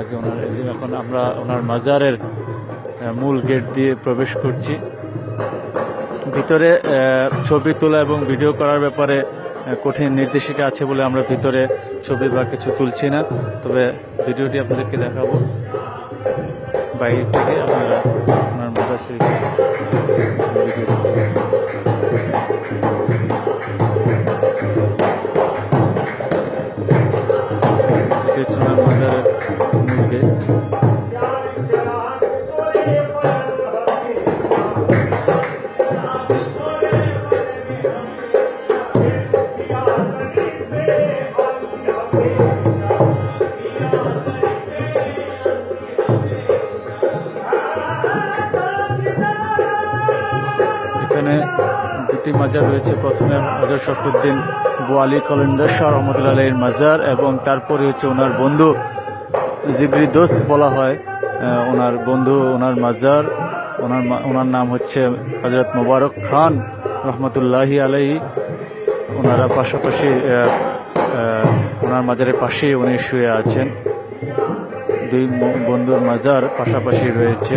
ওনার এখন আমরা ওনার মাজারের মূল গেট দিয়ে প্রবেশ করছি। ভিতরে ছবি তোলা এবং ভিডিও করার ব্যাপারে কঠিন নির্দেশিকা আছে বলে আমরা ভিতরে ছবি বা কিছু তুলছি না। তবে ভিডিওটি আপনাদেরকে দেখাবো। বাইরে থেকে আপনারা এখানে দুটি মাজার রয়েছে। প্রথমে হাজার শরফুদ্দিন বোয়ালি কলিন্দার শাহ রহমতুল্লাহ আলীর মাজার এবং তারপরে হচ্ছে ওনার বন্ধু জিবরি দোস্ত বলা হয়। ওনার বন্ধু, ওনার মাজার, ওনার ওনার নাম হচ্ছে হজরত মোবারক খান রহমতুল্লাহি আলাই ওনারা পাশাপাশি ওনার মাজারের পাশেই উনি শুয়ে আছেন। দুই বন্ধুর মাজার পাশাপাশি রয়েছে।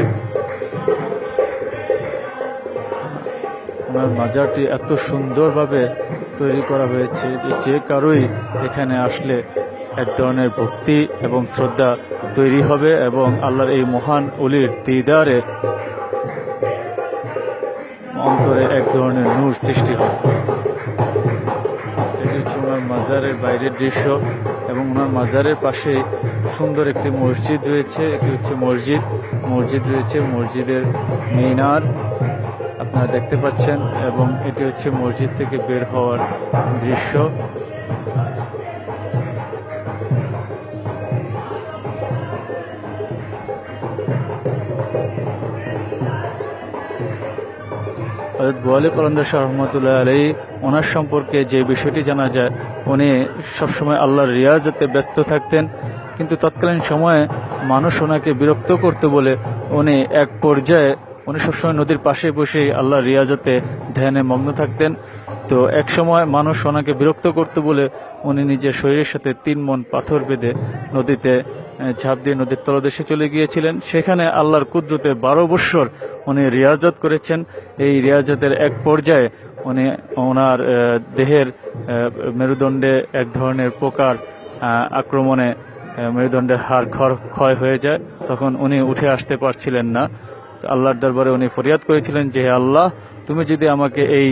ওনার মাজারটি এত সুন্দরভাবে তৈরি করা হয়েছে যে যে কারোই এখানে আসলে এক ধরনের ভক্তি এবং শ্রদ্ধা তৈরি হবে এবং আল্লাহর এই মহান অলির দিদারে অন্তরে এক ধরনের নূর সৃষ্টি হবে। বাইরের দৃশ্য এবং ওনার মাজারের পাশে সুন্দর একটি মসজিদ রয়েছে। এটি হচ্ছে মসজিদ। মসজিদ রয়েছে মসজিদের মিনার, আপনারা দেখতে পাচ্ছেন, এবং এটি হচ্ছে মসজিদ থেকে বের হওয়ার দৃশ্য। হযরত বোয়ালি শাহ রহমতুল্লাহ আলী ওনার সম্পর্কে যে বিষয়টি জানা যায়, উনি সবসময় আল্লাহর রিয়াজতে ব্যস্ত থাকতেন। কিন্তু তৎকালীন সময়ে মানুষ ওনাকে বিরক্ত করতে বলে উনি এক পর্যায়ে উনি সবসময় নদীর পাশে বসে আল্লাহর রিয়াজতে ধ্যানে মগ্ন থাকতেন। তো এক সময় মানুষ ওনাকে বিরক্ত করতে বলে উনি নিজের শরীরের সাথে তিন মন পাথর বেঁধে নদীতে ঝাঁপ দিয়ে নদীর তলদেশে চলে গিয়েছিলেন। সেখানে আল্লাহর কুদরতে বারো বৎসর উনি রিয়াজত করেছেন। এই রিয়াজতের এক পর্যায়ে উনি ওনার দেহের মেরুদণ্ডে এক ধরনের পোকার আক্রমণে মেরুদণ্ডের হাড় ক্ষয় হয়ে যায়। তখন উনি উঠে আসতে পারছিলেন না। আল্লাহর দরবারে উনি ফরিয়াদ করেছিলেন যে আল্লাহ, তুমি যদি আমাকে এই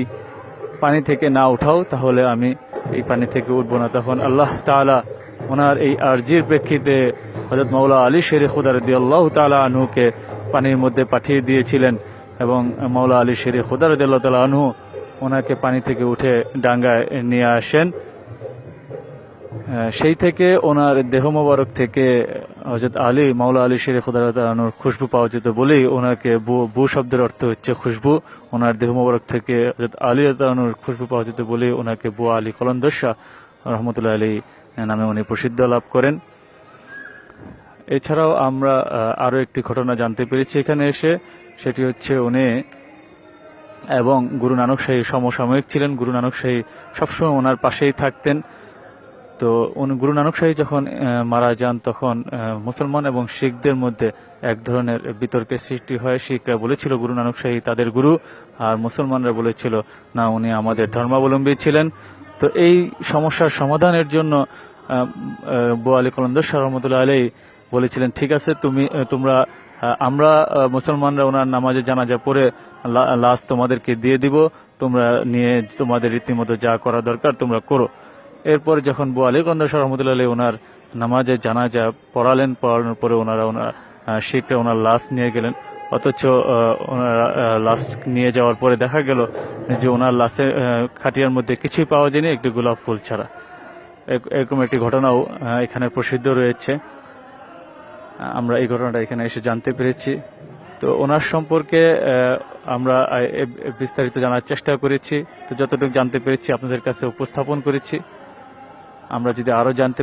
পানি থেকে না উঠাও, তাহলে আমি এই পানি থেকে উঠবো না। তখন আল্লাহ তাআলা ওনার এই আর্জির প্রেক্ষিতে হজরত মাওলা আলী শের খুদারদি আল্লাহ তালা আনহুকে পানির মধ্যে পাঠিয়ে দিয়েছিলেন এবং মাওলা আলী শের খুদারদি আল্লাহ তালা আনহু ওনাকে পানি থেকে উঠে ডাঙ্গায় নিয়ে আসেন। সেই থেকে ওনার দেহ মোবারক থেকে হজরত আলী মাওলা আলী শের খুদারতানুর খুশবু পাওয়া যেত বলেই ওনাকে বু শব্দের অর্থ হচ্ছে খুশবু। ওনার দেহ মোবারক থেকে হজরত আলী তানুর খুশবু পাওয়া যেত বলেই ওনাকে বু আলী কলন্দর শাহ রহমতুল্লাহ আলী নামে উনি প্রসিদ্ধ লাভ করেন। এছাড়াও আমরা আহ, আরও একটি ঘটনা জানতে পেরেছি এখানে এসে। সেটি হচ্ছে উনি এবং গুরু নানক শাহী সমসাময়িক ছিলেন। গুরু নানক শাহী সবসময় ওনার পাশেই থাকতেন। তো গুরু নানক শাহী যখন মারা যান তখন মুসলমান এবং শিখদের মধ্যে এক ধরনের বিতর্কের সৃষ্টি হয়। শিখরা বলেছিল, গুরু নানক শাহী তাদের গুরু। আর মুসলমানরা বলেছিল, না, উনি আমাদের ধর্মাবলম্বী ছিলেন। তো এই সমস্যার সমাধানের জন্য বু আলী কলন্দর রহমতুল্লাহ আলী বলেছিলেন, ঠিক আছে, তুমি, তোমরা আমরা মুসলমানরা ওনার নামাজে জানাজা পড়ে লাশ তোমাদেরকে দিয়ে দিব। তোমরা নিয়ে তোমাদের রীতিমতো যা করা দরকার তোমরা করো। এরপর যখন বু আলী কন্দর শাহ রহমতুল্লাহ আলী ওনার নামাজে জানাজা পড়ালেন পড়ানোর পরে ওনারা ওনার আহ, ওনার লাশ নিয়ে গেলেন। অথচ ওনারা লাশ নিয়ে যাওয়ার পরে দেখা গেল যে ওনার লাশের খাটিয়ার মধ্যে কিছুই পাওয়া যায়নি একটি গোলাপ ফুল ছাড়া। এরক- এরকম একটি ঘটনাও এখানে প্রসিদ্ধ রয়েছে। আমরা এই ঘটনাটা এখানে এসে জানতে পেরেছি। তো ওনার সম্পর্কে আমরা বিস্তারিত জানার চেষ্টা করেছি। তো যতটুকু জানতে পেরেছি আপনাদের কাছে উপস্থাপন করেছি। আমরা যদি আরও জানতে